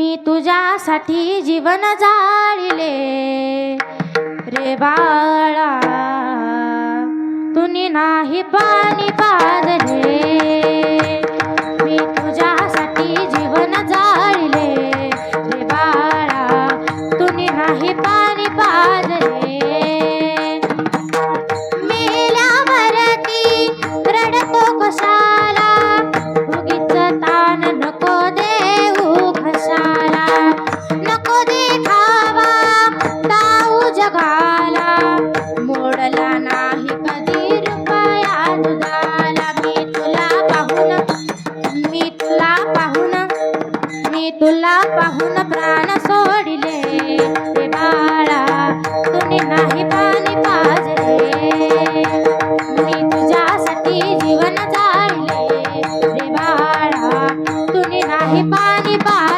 मी तुझ्यासाठी जीवन जाळले. रे बाळा तुम्ही नाही पाणी पाज तुला पाहून प्राण सोडिले रे बाळा तुम्ही नाही पाणी पाजले. मी तुझ्यासाठी जीवन जाळले रे बाळा तुम्ही नाही पाणी पाज